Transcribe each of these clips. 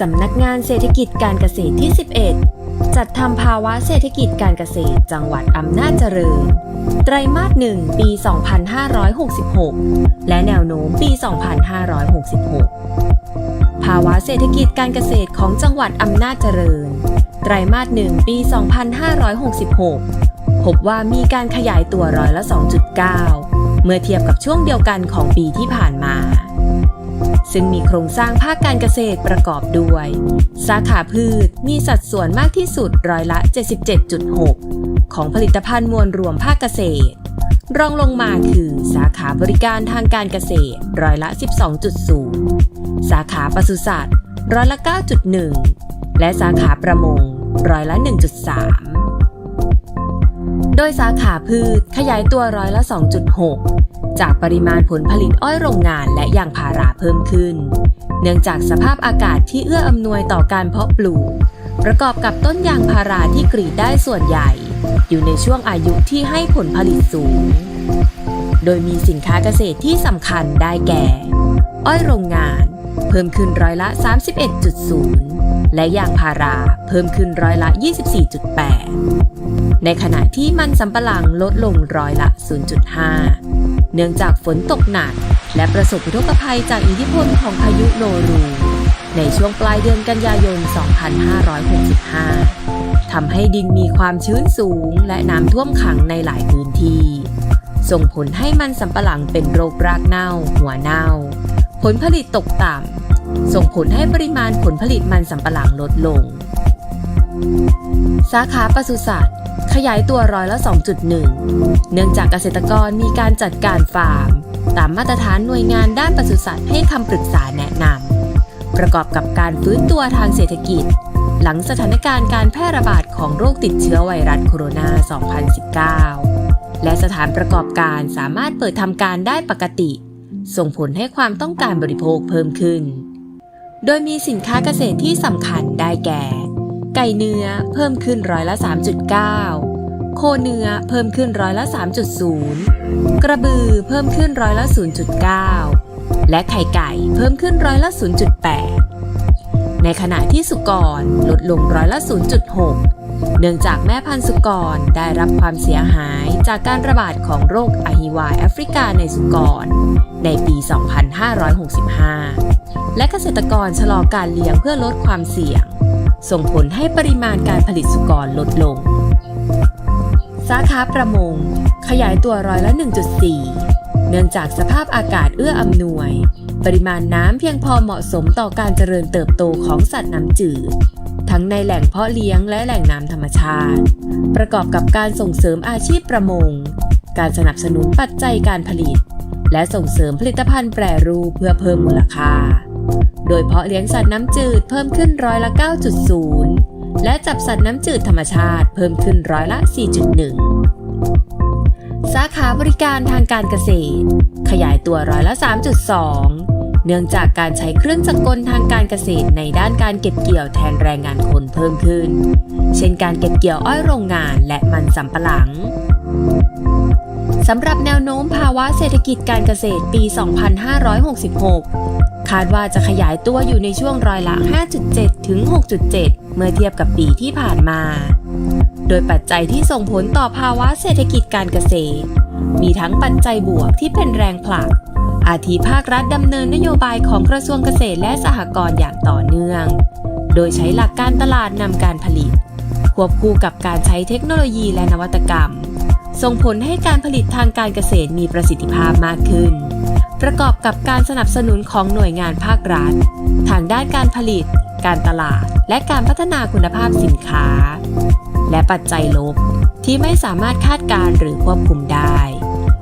สำนักงานเศรษฐกิจการเกษตรที่ 11 จัดทำภาวะเศรษฐกิจการเกษตรจังหวัดอำนาจเจริญ ไตรมาสหนึ่งปี 2566 และแนวโน้มปี 2566 ภาวะเศรษฐกิจการเกษตรของจังหวัดอำนาจเจริญ ไตรมาสหนึ่งปี 2566 พบว่ามีการขยายตัวร้อยละ 2.9 เมื่อเทียบกับช่วงเดียวกันของปีที่ผ่านมา ซึ่งมีโครงสร้างภาคการเกษตรประกอบด้วย สาขาพืชมีสัดส่วนมากที่สุดร้อยละ 77.6 ของผลิตภัณฑ์มวลรวมภาคเกษตร รองลงมาคือสาขาบริการทางการเกษตรร้อยละ 12.0 สาขาปศุสัตว์ร้อยละ 9.1 และสาขาประมงร้อยละ 1.3 โดยสาขาพืชขยายตัวร้อยละ 2.6 จากปริมาณผลผลิตอ้อยโรงงานและยางพาราเพิ่มขึ้น เนื่องจากสภาพอากาศที่เอื้ออำนวยต่อการเพาะปลูก ประกอบกับต้นยางพาราที่กรีดได้ส่วนใหญ่ อยู่ในช่วงอายุที่ให้ผลผลิตสูง โดยมีสินค้าเกษตรที่สำคัญได้แก่ อ้อยโรงงาน เพิ่มขึ้นร้อยละ 31.0 และยางพาราเพิ่มขึ้นร้อยละ 24.8ในขณะที่มันสำปะหลังลดลงร้อยละ 0.5 เนื่องจากฝนตกหนัก และประสบอุทกภัยจากอิทธิพลของพายุโนรู ในช่วงปลายเดือนกันยายน 2565 ทำให้ดินมีความชื้นสูงและน้ำท่วมขังในหลายพื้นที่ ส่งผลให้มันสำปะหลังเป็นโรครากเน่า หัวเน่า ผลผลิตตกต่ำ ส่งผลให้ปริมาณผลผลิตมันสำปะหลังลดลง สาขาปศุสัตว์ ขยายตัวร้อยละ 2.1 เนื่องจากเกษตรกรมีการจัดการฟาร์ม ตามมาตรฐานหน่วยงานด้านปศุสัตว์ให้คำปรึกษาแนะนำประกอบกับการฟื้นตัวทางเศรษฐกิจ หลังสถานการณ์การแพร่ระบาดของโรคติดเชื้อไวรัสโคโรนา 2019 และสถานประกอบการสามารถเปิดทำการได้ปกติ ส่งผลให้ความต้องการบริโภคเพิ่มขึ้น โดยมีสินค้าเกษตรที่สำคัญได้แก่ ไก่เนื้อเพิ่มขึ้นร้อยละ 3.9 โคเนื้อเพิ่มขึ้นร้อยละ 3.0 กระบือเพิ่มขึ้นร้อยละ 0.9 และไข่ไก่เพิ่มขึ้นร้อยละ 0.8 ในขณะที่สุกรลดลงร้อยละ 0.6 เนื่องจากแม่พันธุ์สุกรได้รับความเสียหายจากการระบาดของโรคอหิวาแอฟริกาในสุกร ในปี 2565 และเกษตรกรชะลอการเลี้ยงเพื่อลดความเสี่ยง ส่งผลให้ปริมาณการผลิตสุกรลดลง สาขาประมง ขยายตัวร้อยละ 1.4 เนื่องจากสภาพอากาศเอื้ออำนวย ปริมาณน้ำเพียงพอเหมาะสมต่อการเจริญเติบโตของสัตว์น้ำจืด ทั้งในแหล่งเพาะเลี้ยงและแหล่งน้ำธรรมชาติ ประกอบกับการส่งเสริมอาชีพประมง การสนับสนุนปัจจัยการผลิต และส่งเสริมผลิตภัณฑ์แปรรูปเพื่อเพิ่มมูลค่า โดยเพาะเลี้ยงสัตว์น้ำจืดเพิ่มขึ้นร้อยละ 9.0 และจับสัตว์น้ำจืดธรรมชาติเพิ่มขึ้นร้อยละ 4.1 สาขาบริการทางการเกษตร ขยายตัวร้อยละ 3.2 เนื่องจากการใช้เครื่องจักรกลทางการเกษตรในด้านการเก็บเกี่ยวแทนแรงงานคนเพิ่มขึ้น เช่นการเก็บเกี่ยวอ้อยโรงงานและมันสำปะหลังสำหรับแนวโน้มภาวะเศรษฐกิจการเกษตรปี 2566าดว่าจะขยายตัวอยู่ในช่วงร้อยละ 5.7 ถึง 6.7 เมื่อเทียบกับปีที่ผ่านมา โดยปัจจัยที่ส่งผลต่อภาวะเศรษฐกิจการเกษตร มีทั้งปัจจัยบวกที่เป็นแรงผลัก อาทิภาครัฐดำเนินนโยบายของกระทรวงเกษตรและสหกรณ์อย่างต่อเนื่อง โดยใช้หลักการตลาดนำการผลิต ควบคู่กับการใช้เทคโนโลยีและนวัตกรรม ส่งผลให้การผลิตทางการเกษตรมีประสิทธิภาพมากขึ้น ประกอบกับการสนับสนุนของหน่วยงานภาครัฐ ทางด้านการผลิต การตลาด และการพัฒนาคุณภาพสินค้า และปัจจัยลบที่ไม่สามารถคาดการณ์หรือควบคุมได้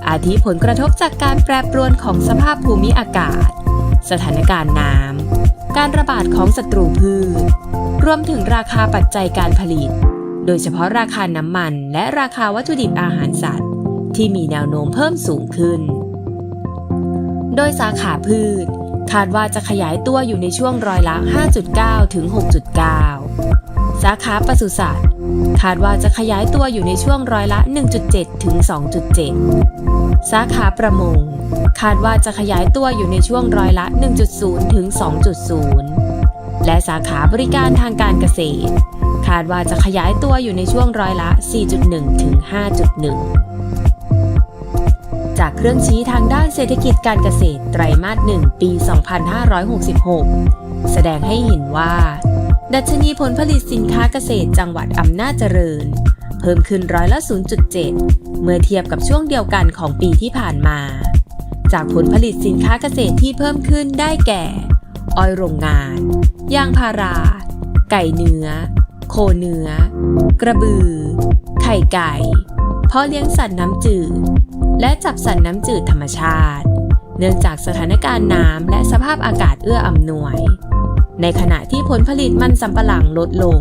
อาทิผลกระทบจากการแปรปรวนของสภาพภูมิอากาศ สถานการณ์น้ำ การระบาดของศัตรูพืช รวมถึงราคาปัจจัยการผลิต โดยเฉพาะราคาน้ำมันและราคาวัตถุดิบอาหารสัตว์ ที่มีแนวโน้มเพิ่มสูงขึ้น โดยสาขาพืช คาดว่าจะขยายตัวอยู่ในช่วงร้อยละ 5.9 ถึง 6.9 สาขาปศุสัตว์ คาดว่าจะขยายตัวอยู่ในช่วงร้อยละ 1.7 ถึง 2.7 สาขาประมง คาดว่าจะขยายตัวอยู่ในช่วงร้อยละ 1.0 ถึง 2.0 และสาขาบริการทางการเกษตร คาดว่าจะขยายตัวอยู่ในช่วงร้อยละ 4.1 ถึง 5.1 จากเครื่องชี้ทางด้านเศรษฐกิจการเกษตรไตรมาส1ปี 2566 แสดงให้เห็นว่า ดัชนีผลผลิตสินค้าเกษตรจังหวัดอำนาจเจริญ เพิ่มขึ้นร้อยละ 0.7 เมื่อเทียบกับช่วงเดียวกันของปีที่ผ่านมา จากผลผลิตสินค้าเกษตรที่เพิ่มขึ้นได้แก่ อ้อยโรงงาน ยางพารา ไก่เนื้อ โคเนื้อ กระบือ ไข่ไก่เพาะเลี้ยงสัตว์น้ำจืด และจับสัตว์น้ำจืดธรรมชาติ เนื่องจากสถานการณ์น้ำและสภาพอากาศเอื้ออำนวย ในขณะที่ผลผลิตมันสำปะหลังลดลง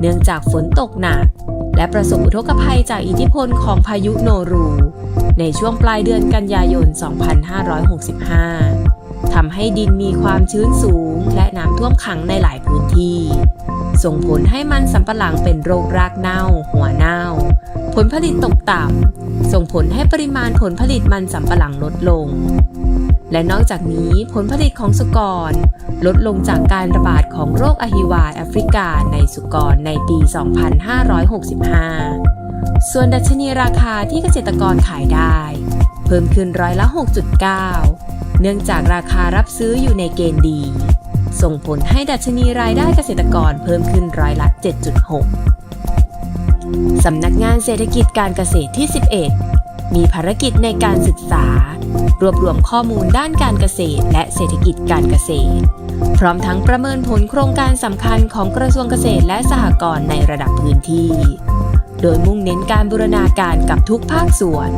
เนื่องจากฝนตกหนัก และประสบอุทกภัยจากอิทธิพลของพายุโนรู ในช่วงปลายเดือนกันยายน 2565ทำให้ดินมีความชื้นสูงและน้ำท่วมขังในหลายพื้นที่ ส่งผลให้มันสำปะหลังเป็นโรครากเน่า หัวเน่า ผลผลิตตกต่ำส่งผลให้ปริมาณผลผลิตมันสำปะหลังลดลง และนอกจากนี้ผลผลิตของสุกร ลดลงจากการระบาดของโรคอหิวาแอฟริกาในสุกรในปี 2565 ส่วนดัชนีราคาที่เกษตรกรขายได้ เพิ่มขึ้นร้อยละ 6.9 เนื่องจากราคารับซื้ออยู่ในเกณฑ์ดี ส่งผลให้ดัชนีรายได้เกษตรกรเพิ่มขึ้นร้อยละ 7.6 สำนักงานเศรษฐกิจการเกษตรที่ 11 มีภารกิจในการศึกษา รวบรวมข้อมูลด้านการเกษตร และเศรษฐกิจการเกษตร พร้อมทั้งประเมินผลโครงการสำคัญของกระทรวงเกษตรและสหกรณ์ในระดับพื้นที่ โดยมุ่งเน้นการบูรณาการกับทุกภาคส่วน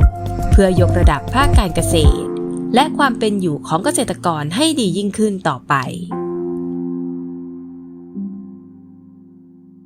เพื่อยกระดับภาคการเกษตร และความเป็นอยู่ของเกษตรกรให้ดียิ่งขึ้นต่อไป